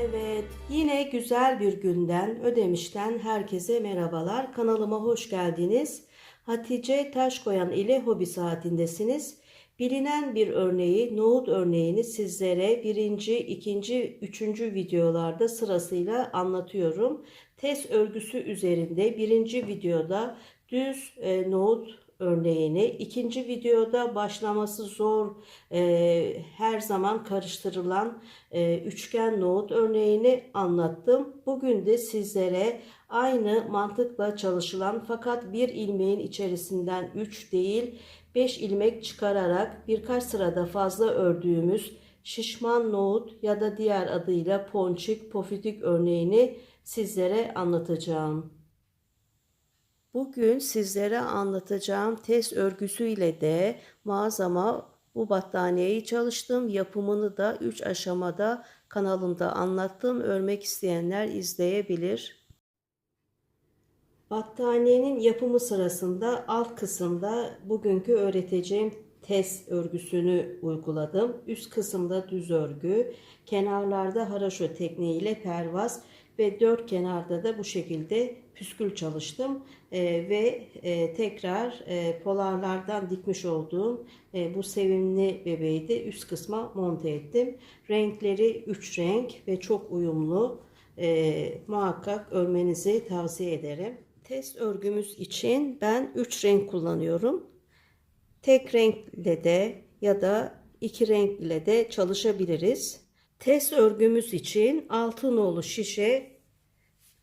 Evet, yine güzel bir günden Ödemiş'ten herkese merhabalar. Kanalıma hoş geldiniz. Hatice Taşkoyan ile Hobi Saatindesiniz. Bilinen bir örneği, nohut örneğini sizlere birinci, ikinci, üçüncü videolarda sırasıyla anlatıyorum. Test örgüsü üzerinde birinci videoda düz e, nohut örneğini, ikinci videoda başlaması zor, e, her zaman karıştırılan e, üçgen nohut örneğini anlattım. Bugün de sizlere aynı mantıkla çalışılan fakat bir ilmeğin içerisinden 3 değil 5 ilmek çıkararak birkaç sırada fazla ördüğümüz şişman nohut ya da diğer adıyla ponçik pofidik örneğini sizlere anlatacağım. Bugün sizlere anlatacağım test örgüsüyle de mağazama bu battaniyeyi çalıştım. Yapımını da 3 aşamada kanalımda anlattım. Örmek isteyenler izleyebilir. Battaniyenin yapımı sırasında alt kısımda bugünkü öğreteceğim test örgüsünü uyguladım. Üst kısımda düz örgü, kenarlarda haraşo tekniğiyle pervaz ve dört kenarda da bu şekilde püskül çalıştım e, ve e, tekrar e, polarlardan dikmiş olduğum e, bu sevimli bebeği de üst kısma monte ettim. Renkleri 3 renk ve çok uyumlu. E, muhakkak örmenizi tavsiye ederim. Test örgümüz için ben 3 renk kullanıyorum. Tek renkle de ya da iki renkle de çalışabiliriz. Test örgümüz için altı nolu şişe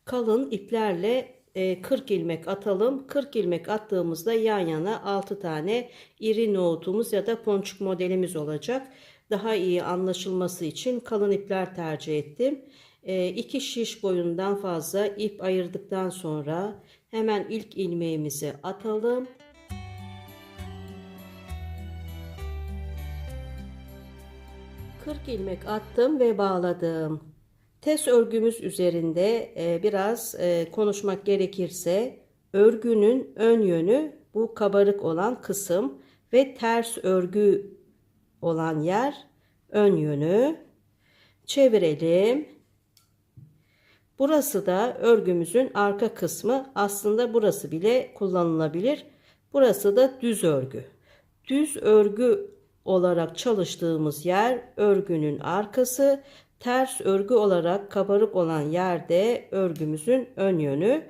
kalın iplerle 40 ilmek atalım. 40 ilmek attığımızda yan yana 6 tane iri nohutumuz ya da ponçuk modelimiz olacak. Daha iyi anlaşılması için kalın ipler tercih ettim. 2 şiş boyundan fazla ip ayırdıktan sonra hemen ilk ilmeğimizi atalım. Kırk ilmek attım ve bağladım. Test örgümüz üzerinde e, biraz e, konuşmak gerekirse örgünün ön yönü bu kabarık olan kısım ve ters örgü olan yer ön yönü. Çevirelim. Burası da örgümüzün arka kısmı. Aslında burası bile kullanılabilir. Burası da düz örgü. Düz örgü olarak çalıştığımız yer örgünün arkası ters örgü olarak kabarık olan yerde örgümüzün ön yönü.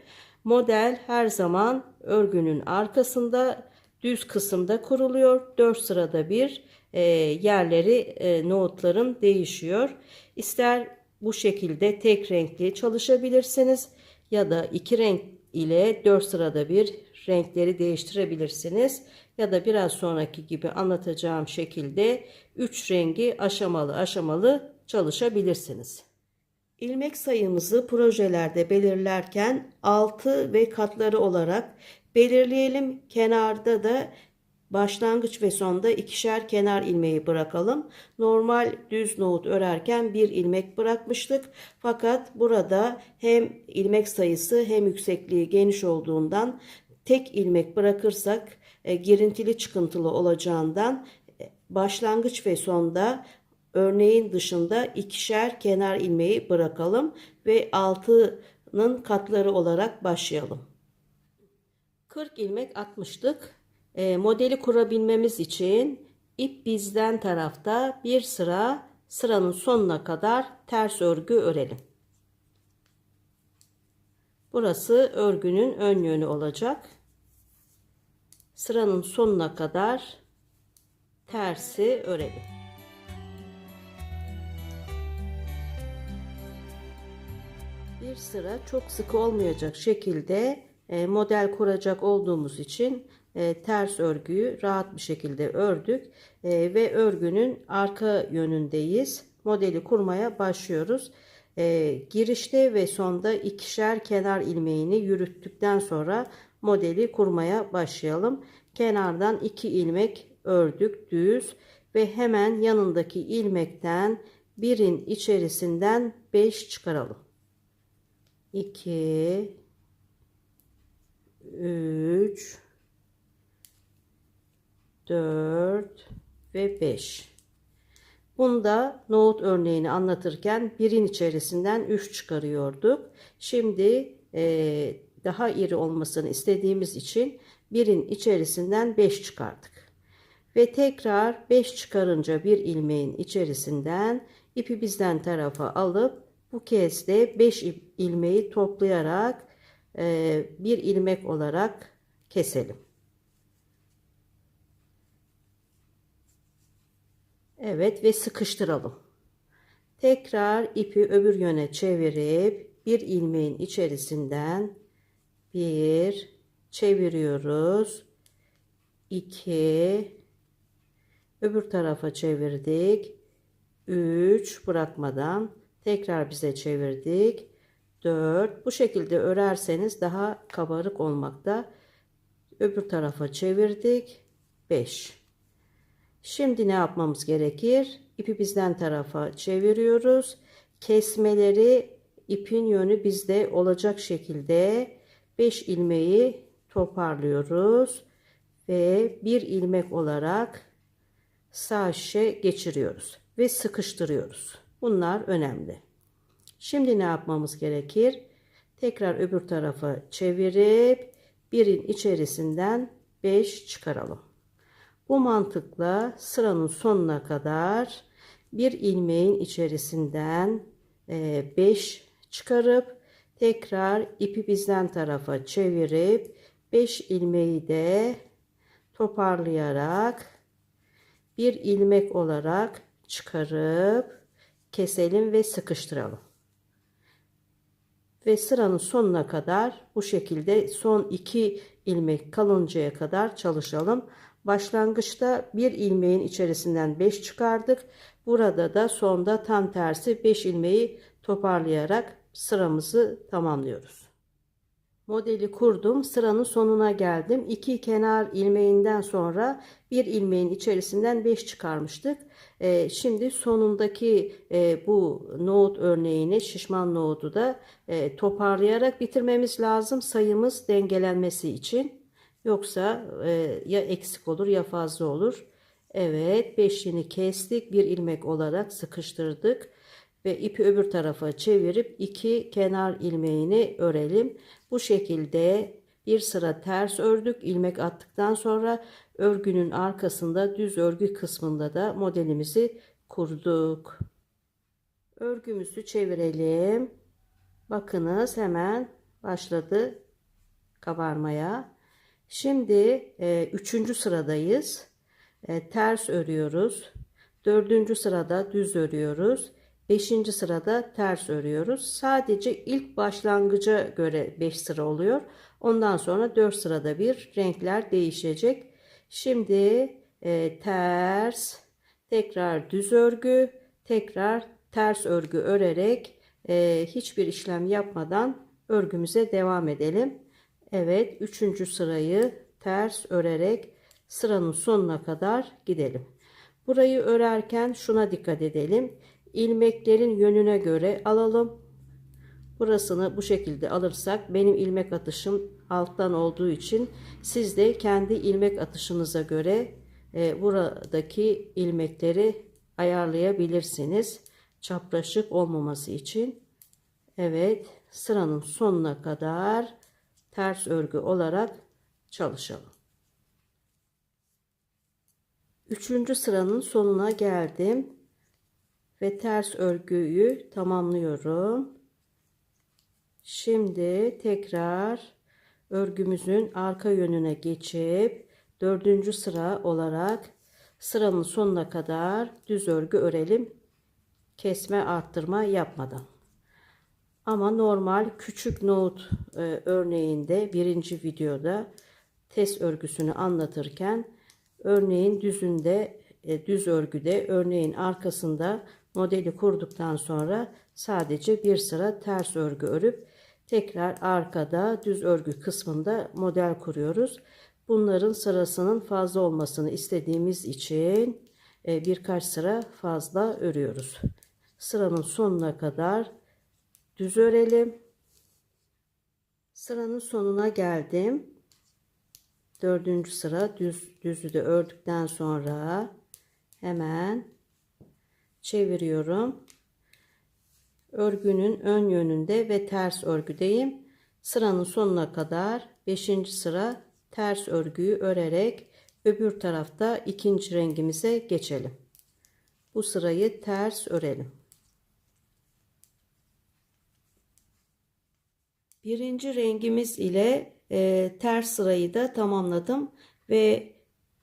Model her zaman örgünün arkasında düz kısımda kuruluyor. 4 sırada bir e, yerleri e, nohutların değişiyor. İster bu şekilde tek renkli çalışabilirsiniz ya da iki renk ile 4 sırada bir renkleri değiştirebilirsiniz ya da biraz sonraki gibi anlatacağım şekilde 3 rengi aşamalı aşamalı çalışabilirsiniz. İlmek sayımızı projelerde belirlerken 6 ve katları olarak belirleyelim. Kenarda da başlangıç ve sonda ikişer kenar ilmeği bırakalım. Normal düz nohut örerken bir ilmek bırakmıştık. Fakat burada hem ilmek sayısı hem yüksekliği geniş olduğundan tek ilmek bırakırsak e, girintili çıkıntılı olacağından e, başlangıç ve sonda örneğin dışında ikişer kenar ilmeği bırakalım ve altının katları olarak başlayalım. 40 ilmek atmıştık. E, modeli kurabilmemiz için ip bizden tarafta bir sıra sıranın sonuna kadar ters örgü örelim. Burası örgünün ön yönü olacak. Sıranın sonuna kadar tersi örelim. Bir sıra çok sıkı olmayacak şekilde e, model kuracak olduğumuz için e, ters örgüyü rahat bir şekilde ördük e, ve örgünün arka yönündeyiz. Modeli kurmaya başlıyoruz. girişte ve sonda ikişer kenar ilmeğini yürüttükten sonra modeli kurmaya başlayalım. Kenardan iki ilmek ördük düz ve hemen yanındaki ilmekten birin içerisinden 5 çıkaralım. 2 3 4 ve 5 Bunda nohut örneğini anlatırken birin içerisinden 3 çıkarıyorduk. Şimdi e, daha iri olmasını istediğimiz için birin içerisinden 5 çıkardık. Ve tekrar 5 çıkarınca bir ilmeğin içerisinden ipi bizden tarafa alıp bu kez de 5 ilmeği toplayarak e, bir ilmek olarak keselim. Evet ve sıkıştıralım. Tekrar ipi öbür yöne çevirip bir ilmeğin içerisinden bir çeviriyoruz. 2 öbür tarafa çevirdik. 3 bırakmadan tekrar bize çevirdik. 4 bu şekilde örerseniz daha kabarık olmakta. Öbür tarafa çevirdik. 5 Şimdi ne yapmamız gerekir? İpi bizden tarafa çeviriyoruz. Kesmeleri ipin yönü bizde olacak şekilde 5 ilmeği toparlıyoruz ve bir ilmek olarak sağ şişe geçiriyoruz ve sıkıştırıyoruz. Bunlar önemli. Şimdi ne yapmamız gerekir? Tekrar öbür tarafa çevirip birin içerisinden 5 çıkaralım. Bu mantıkla sıranın sonuna kadar bir ilmeğin içerisinden 5 e, çıkarıp tekrar ipi bizden tarafa çevirip 5 ilmeği de toparlayarak bir ilmek olarak çıkarıp keselim ve sıkıştıralım. Ve sıranın sonuna kadar bu şekilde son iki ilmek kalıncaya kadar çalışalım. Başlangıçta bir ilmeğin içerisinden 5 çıkardık. Burada da sonda tam tersi 5 ilmeği toparlayarak sıramızı tamamlıyoruz. Modeli kurdum. Sıranın sonuna geldim. İki kenar ilmeğinden sonra bir ilmeğin içerisinden 5 çıkarmıştık. Ee, şimdi sonundaki e, bu nohut örneğini şişman nohutu da e, toparlayarak bitirmemiz lazım. Sayımız dengelenmesi için. Yoksa e, ya eksik olur ya fazla olur. Evet beşliğini kestik. Bir ilmek olarak sıkıştırdık. Ve ipi öbür tarafa çevirip iki kenar ilmeğini örelim. Bu şekilde bir sıra ters ördük. ilmek attıktan sonra örgünün arkasında düz örgü kısmında da modelimizi kurduk. Örgümüzü çevirelim. Bakınız hemen başladı kabarmaya. Şimdi e, üçüncü sıradayız. E, ters örüyoruz. Dördüncü sırada düz örüyoruz. Beşinci sırada ters örüyoruz. Sadece ilk başlangıca göre beş sıra oluyor. Ondan sonra dört sırada bir renkler değişecek. Şimdi e, ters, tekrar düz örgü, tekrar ters örgü örerek e, hiçbir işlem yapmadan örgümüze devam edelim. Evet, üçüncü sırayı ters örerek sıranın sonuna kadar gidelim. Burayı örerken şuna dikkat edelim. İlmeklerin yönüne göre alalım. Burasını bu şekilde alırsak benim ilmek atışım alttan olduğu için siz de kendi ilmek atışınıza göre e, buradaki ilmekleri ayarlayabilirsiniz. Çapraşık olmaması için. Evet sıranın sonuna kadar ters örgü olarak çalışalım. Üçüncü sıranın sonuna geldim ve ters örgüyü tamamlıyorum. Şimdi tekrar örgümüzün arka yönüne geçip dördüncü sıra olarak sıranın sonuna kadar düz örgü örelim. Kesme arttırma yapmadan. Ama normal küçük nohut e, örneğinde birinci videoda test örgüsünü anlatırken örneğin düzünde e, düz örgüde örneğin arkasında modeli kurduktan sonra sadece bir sıra ters örgü örüp tekrar arkada düz örgü kısmında model kuruyoruz. Bunların sırasının fazla olmasını istediğimiz için e, birkaç sıra fazla örüyoruz. Sıranın sonuna kadar düz örelim. Sıranın sonuna geldim. Dördüncü sıra düz, düzü de ördükten sonra hemen çeviriyorum. Örgünün ön yönünde ve ters örgüdeyim. Sıranın sonuna kadar 5. sıra ters örgüyü örerek öbür tarafta ikinci rengimize geçelim. Bu sırayı ters örelim. Birinci rengimiz ile e, ters sırayı da tamamladım ve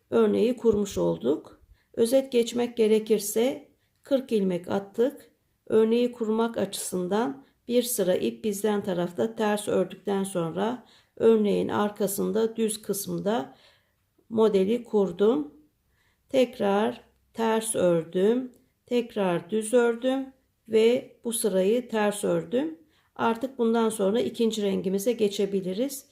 örneği kurmuş olduk. Özet geçmek gerekirse 40 ilmek attık. Örneği kurmak açısından bir sıra ip bizden tarafta ters ördükten sonra örneğin arkasında düz kısmında modeli kurdum. Tekrar ters ördüm. Tekrar düz ördüm ve bu sırayı ters ördüm. Artık bundan sonra ikinci rengimize geçebiliriz.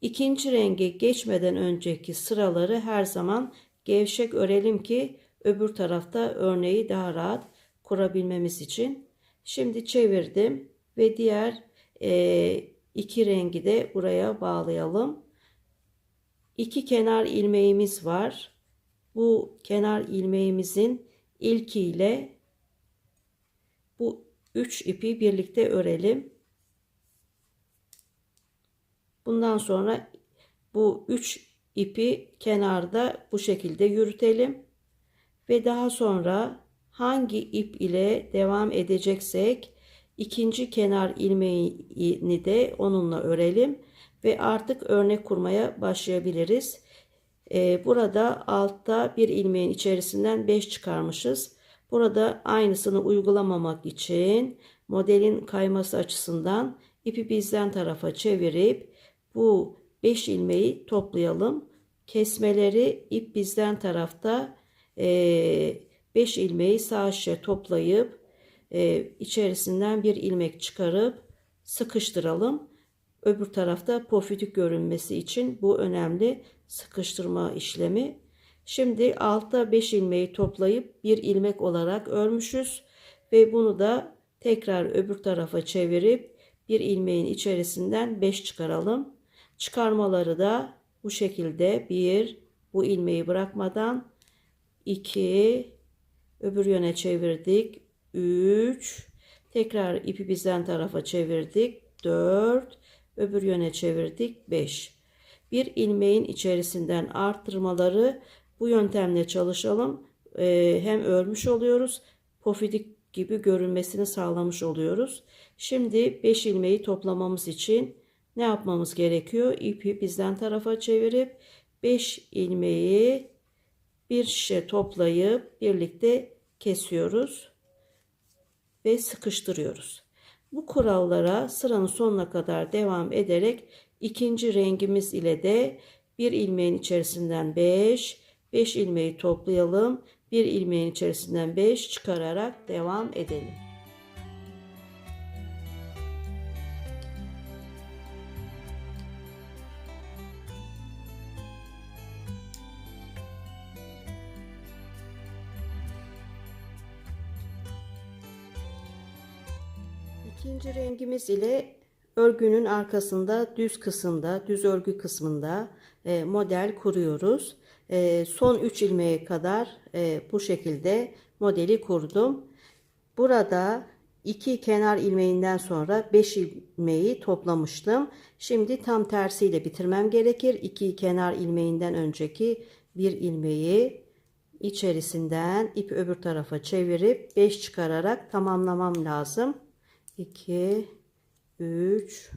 İkinci rengi geçmeden önceki sıraları her zaman gevşek örelim ki öbür tarafta örneği daha rahat kurabilmemiz için. Şimdi çevirdim ve diğer e, iki rengi de buraya bağlayalım. İki kenar ilmeğimiz var. Bu kenar ilmeğimizin ilkiyle bu üç ipi birlikte örelim. Bundan sonra bu üç ipi kenarda bu şekilde yürütelim. Ve daha sonra hangi ip ile devam edeceksek ikinci kenar ilmeğini de onunla örelim ve artık örnek kurmaya başlayabiliriz. Ee, burada altta bir ilmeğin içerisinden 5 çıkarmışız. Burada aynısını uygulamamak için modelin kayması açısından ipi bizden tarafa çevirip bu 5 ilmeği toplayalım. Kesmeleri ip bizden tarafta 5 e, ilmeği sağ aşağı toplayıp e, içerisinden bir ilmek çıkarıp sıkıştıralım. Öbür tarafta pofidik görünmesi için bu önemli sıkıştırma işlemi. Şimdi altta 5 ilmeği toplayıp bir ilmek olarak örmüşüz ve bunu da tekrar öbür tarafa çevirip bir ilmeğin içerisinden 5 çıkaralım. Çıkarmaları da bu şekilde bir bu ilmeği bırakmadan 2 öbür yöne çevirdik. 3 tekrar ipi bizden tarafa çevirdik. 4 öbür yöne çevirdik. 5 bir ilmeğin içerisinden arttırmaları bu yöntemle çalışalım. Ee, hem örmüş oluyoruz pofidik gibi görünmesini sağlamış oluyoruz. Şimdi 5 ilmeği toplamamız için ne yapmamız gerekiyor? İpi bizden tarafa çevirip 5 ilmeği bir şişe toplayıp birlikte kesiyoruz ve sıkıştırıyoruz. Bu kurallara sıranın sonuna kadar devam ederek ikinci rengimiz ile de bir ilmeğin içerisinden 5, 5 ilmeği toplayalım. Bir ilmeğin içerisinden 5 çıkararak devam edelim. İkinci rengimiz ile örgünün arkasında düz kısımda, düz örgü kısmında e, model kuruyoruz. E, son 3 ilmeğe kadar e, bu şekilde modeli kurdum. Burada iki kenar ilmeğinden sonra 5 ilmeği toplamıştım. Şimdi tam tersiyle bitirmem gerekir. İki kenar ilmeğinden önceki bir ilmeği içerisinden ip öbür tarafa çevirip 5 çıkararak tamamlamam lazım. 2 3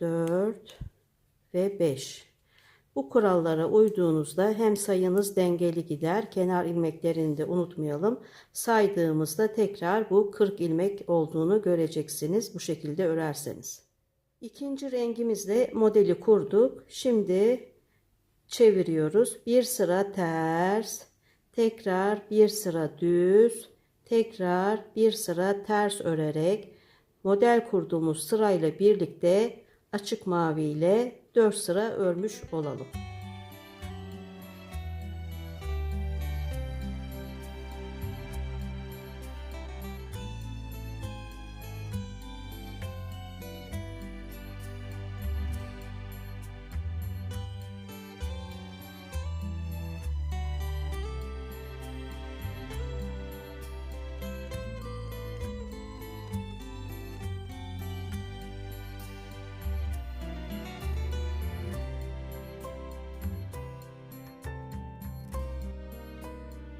4 ve 5 bu kurallara uyduğunuzda hem sayınız dengeli gider kenar ilmeklerini de unutmayalım. Saydığımızda tekrar bu 40 ilmek olduğunu göreceksiniz bu şekilde örerseniz. İkinci rengimizle modeli kurduk. Şimdi çeviriyoruz. Bir sıra ters tekrar bir sıra düz tekrar bir sıra ters örerek model kurduğumuz sırayla birlikte açık mavi ile 4 sıra örmüş olalım.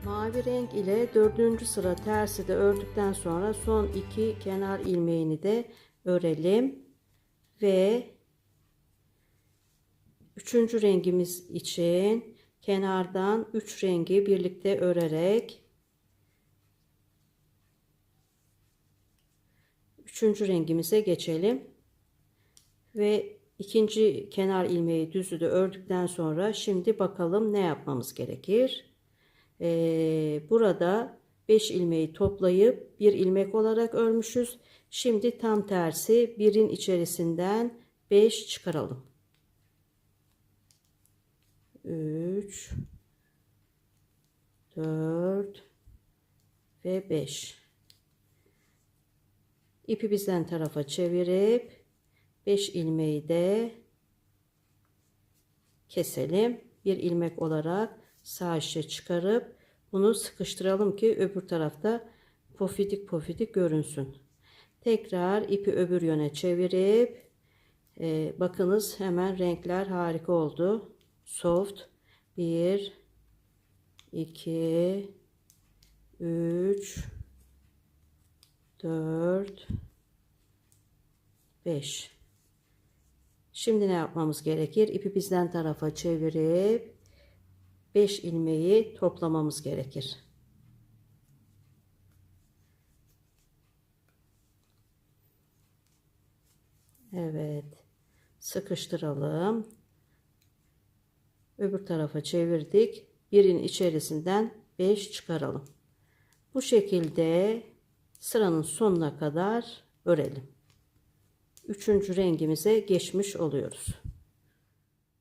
Mavi renk ile dördüncü sıra tersi de ördükten sonra son iki kenar ilmeğini de örelim ve üçüncü rengimiz için kenardan üç rengi birlikte örerek üçüncü rengimize geçelim ve ikinci kenar ilmeği düzü de ördükten sonra şimdi bakalım ne yapmamız gerekir. Ee, burada 5 ilmeği toplayıp bir ilmek olarak örmüşüz. Şimdi tam tersi birin içerisinden 5 çıkaralım. 3 4 ve 5 ipi bizden tarafa çevirip 5 ilmeği de keselim. Bir ilmek olarak sağ işe çıkarıp bunu sıkıştıralım ki öbür tarafta pofidik pofidik görünsün. Tekrar ipi öbür yöne çevirip e, bakınız hemen renkler harika oldu. Soft 1 2 3 4 5 Şimdi ne yapmamız gerekir? İpi bizden tarafa çevirip 5 ilmeği toplamamız gerekir. Evet. Sıkıştıralım. Öbür tarafa çevirdik. Birin içerisinden 5 çıkaralım. Bu şekilde sıranın sonuna kadar örelim. Üçüncü rengimize geçmiş oluyoruz.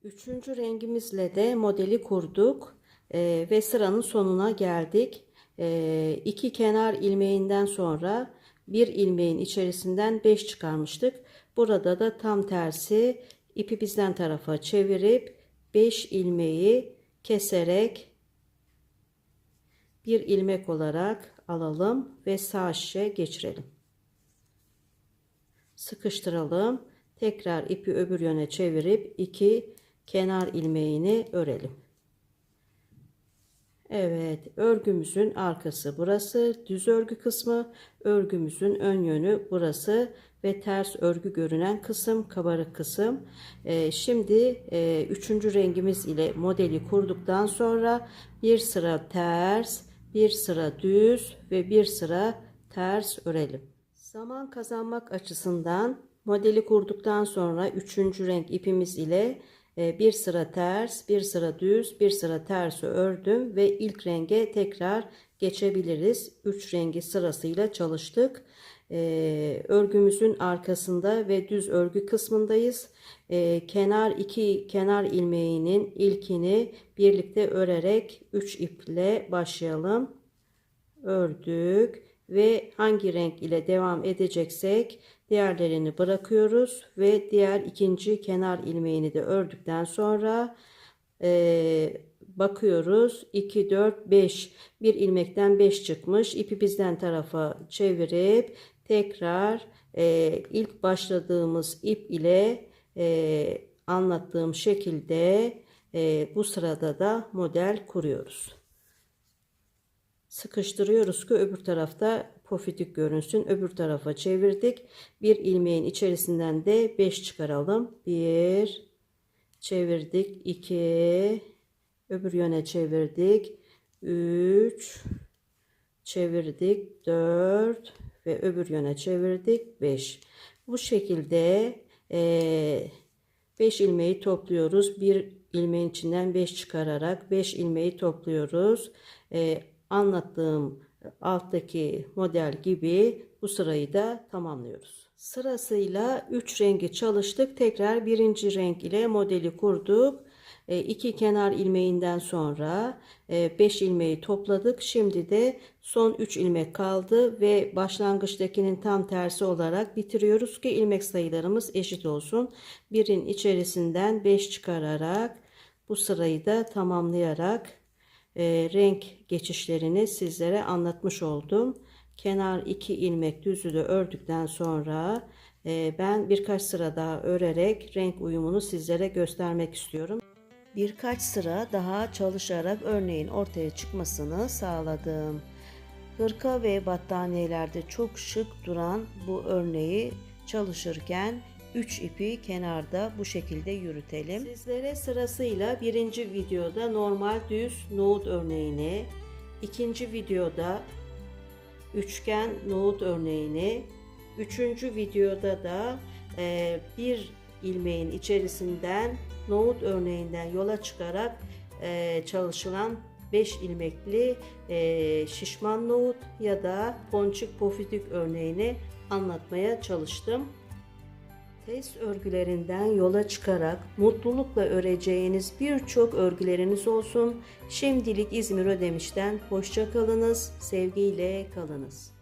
Üçüncü rengimizle de modeli kurduk ee, ve sıranın sonuna geldik. Ee, iki kenar ilmeğinden sonra bir ilmeğin içerisinden 5 çıkarmıştık. Burada da tam tersi ipi bizden tarafa çevirip 5 ilmeği keserek bir ilmek olarak alalım ve sağ şişe geçirelim. Sıkıştıralım. Tekrar ipi öbür yöne çevirip iki kenar ilmeğini örelim. Evet, örgümüzün arkası burası, düz örgü kısmı, örgümüzün ön yönü burası ve ters örgü görünen kısım, kabarık kısım. Ee, şimdi e, üçüncü rengimiz ile modeli kurduktan sonra bir sıra ters, bir sıra düz ve bir sıra ters örelim. Zaman kazanmak açısından modeli kurduktan sonra üçüncü renk ipimiz ile bir sıra ters, bir sıra düz, bir sıra ters ördüm ve ilk renge tekrar geçebiliriz. Üç rengi sırasıyla çalıştık. E, örgümüzün arkasında ve düz örgü kısmındayız. E, kenar iki kenar ilmeğinin ilkini birlikte örerek 3 iple başlayalım. Ördük ve hangi renk ile devam edeceksek diğerlerini bırakıyoruz ve diğer ikinci kenar ilmeğini de ördükten sonra e, bakıyoruz. 2 4 5 bir ilmekten 5 çıkmış. İpi bizden tarafa çevirip tekrar e, ilk başladığımız ip ile e, anlattığım şekilde e, bu sırada da model kuruyoruz. Sıkıştırıyoruz ki öbür tarafta pofidik görünsün. Öbür tarafa çevirdik. Bir ilmeğin içerisinden de 5 çıkaralım. 1 çevirdik. 2 öbür yöne çevirdik. 3 çevirdik. 4 ve öbür yöne çevirdik. 5. Bu şekilde 5 e, ilmeği topluyoruz. Bir ilmeğin içinden 5 çıkararak 5 ilmeği topluyoruz. E, anlattığım alttaki model gibi bu sırayı da tamamlıyoruz. Sırasıyla 3 rengi çalıştık. Tekrar birinci renk ile modeli kurduk. 2 e, kenar ilmeğinden sonra 5 e, ilmeği topladık. Şimdi de son 3 ilmek kaldı ve başlangıçtakinin tam tersi olarak bitiriyoruz ki ilmek sayılarımız eşit olsun. Birin içerisinden 5 çıkararak bu sırayı da tamamlayarak e, renk geçişlerini sizlere anlatmış oldum. Kenar 2 ilmek düzü de ördükten sonra e, ben birkaç sıra daha örerek renk uyumunu sizlere göstermek istiyorum. birkaç sıra daha çalışarak örneğin ortaya çıkmasını sağladım. Hırka ve battaniyelerde çok şık duran bu örneği çalışırken 3 ipi kenarda bu şekilde yürütelim. Sizlere sırasıyla birinci videoda normal düz nohut örneğini, ikinci videoda üçgen nohut örneğini, üçüncü videoda da e, bir ilmeğin içerisinden nohut örneğinden yola çıkarak e, çalışılan 5 ilmekli e, şişman nohut ya da ponçik pofidük örneğini anlatmaya çalıştım. Test örgülerinden yola çıkarak mutlulukla öreceğiniz birçok örgüleriniz olsun. Şimdilik İzmir Ödemiş'ten hoşça kalınız, sevgiyle kalınız.